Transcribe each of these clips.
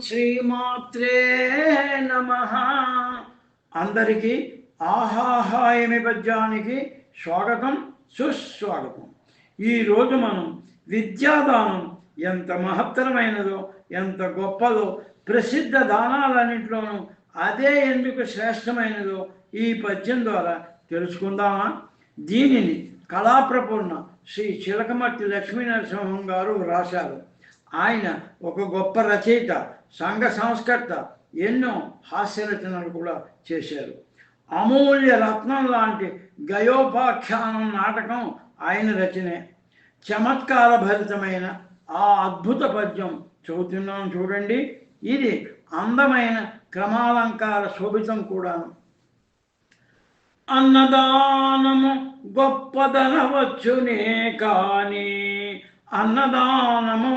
శ్రీమాత్రే నమ. అందరికీ ఆహాహాయమి పద్యానికి స్వాగతం సుస్వాగతం. ఈరోజు మనం విద్యాదానం ఎంత మహత్తరమైనదో ఎంత గొప్పదో ప్రసిద్ధ దానాలన్నింటిలోనూ అదే ఎందుకు శ్రేష్టమైనదో ఈ పద్యం ద్వారా తెలుసుకుందామా? దీనిని కళాప్రపూర్ణ శ్రీ చిలకమర్తి లక్ష్మీనరసింహం గారు రాశారు. ఆయన ఒక గొప్ప రచయిత సంఘ సంస్కర్త ఎన్నో హాస్య రచనలు కూడా చేశారు. అమూల్య రత్నం లాంటి గయోపాఖ్యానం నాటకం ఆయన రచనే. చమత్కార భరితమైన ఆ అద్భుత పద్యం చదువుతున్నాం చూడండి. ఇది అందమైన క్రమాలంకార శోభితం కూడాను. అన్నదానము గొప్పదనవచ్చునే కానీ అన్నదానము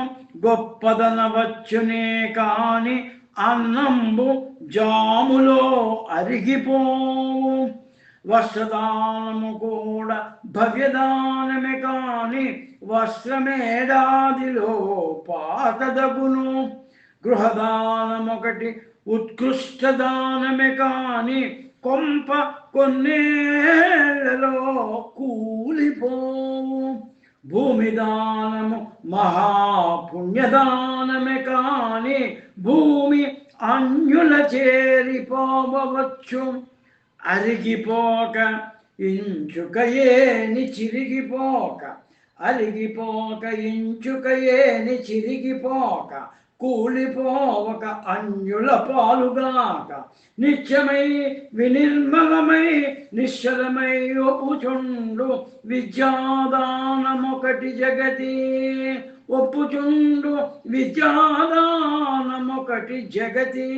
గొప్పదనవచ్చునే కాని అన్నంబు జాములో అరిగిపోవు వస్త్రదానము కూడా భవ్యదానమే కాని వస్త్రమేడాదిలో పాతదగును. గృహదానమొకటి ఉత్కృష్ట దానమే కాని కొంప కొన్నేళ్ళలో కూలిపోవు భూమిదానము మహాపుణ్యదానమే కాని భూమి అన్యుల చేరిపోవచ్చు అరిగిపోక ఇంచుకయేని చిరిగిపోక అరిగిపోక ఇంచుకయేని చిరిగిపోక కూలిపోవక అన్యుల పాలుగాక నిత్యమై వినిర్మలమై నిశ్చలమై ఒప్పుచుండు విద్యాదానమొకటి జగతి. ఒప్పుచుండు విద్యాదానమొకటి జగతి.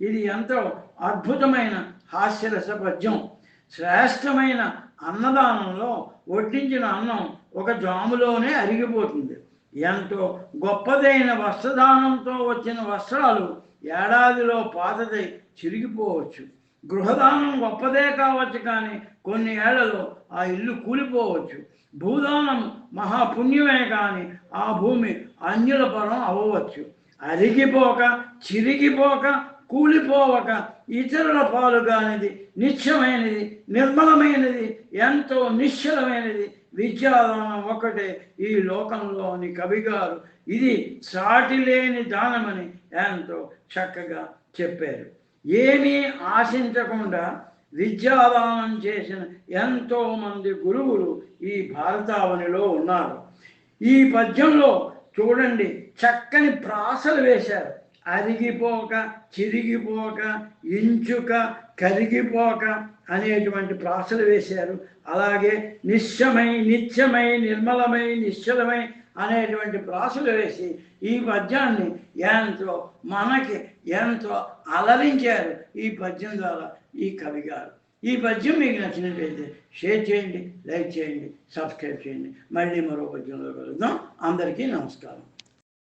ఇది ఎంతో అద్భుతమైన హాస్యరస పద్యం శ్రేష్టమైన అన్నదానంలో వడ్డించిన అన్నం ఒక జాములోనే అరిగిపోతుంది. ఎంతో గొప్పదైన వస్త్రదానంతో వచ్చిన వస్త్రాలు ఏడాదిలో పాతదై చిరిగిపోవచ్చు. గృహదానం గొప్పదే కావచ్చు కానీ కొన్ని ఏళ్ళలో ఆ ఇల్లు కూలిపోవచ్చు. భూదానం మహాపుణ్యమే కానీ ఆ భూమి అన్యుల పరం అవ్వవచ్చు. అరిగిపోక చిరిగిపోక కూలిపోవక ఇతరుల పాలు కానిది నిత్యమైనది నిర్మలమైనది ఎంతో నిశ్చలమైనది విద్యాదానం ఒకటే ఈ లోకంలోని కవిగారు. ఇది సాటి లేని దానమని ఎంతో చక్కగా చెప్పారు. ఏమీ ఆశించకుండా విద్యాదానం చేసిన ఎంతో మంది గురువులు ఈ భారతావనిలో ఉన్నారు. ఈ పద్యంలో చూడండి చక్కని ప్రాసలు వేశారు. అరిగిపోక చిరిగిపోక ఇంచుక కరిగిపోక అనేటువంటి ప్రాసలు వేశారు. అలాగే నిశ్చమై నిత్యమై నిర్మలమై నిశ్చలమై అనేటువంటి ప్రాసలు వేసి ఈ పద్యాన్ని ఎంతో మనకి ఎంతో అలరించారు ఈ పద్యం ద్వారా ఈ కవి గారు. ఈ పద్యం మీకు నచ్చినట్లయితే షేర్ చేయండి లైక్ చేయండి సబ్స్క్రైబ్ చేయండి. మళ్ళీ మరో పద్యంలో కలుద్దాం. అందరికీ నమస్కారం.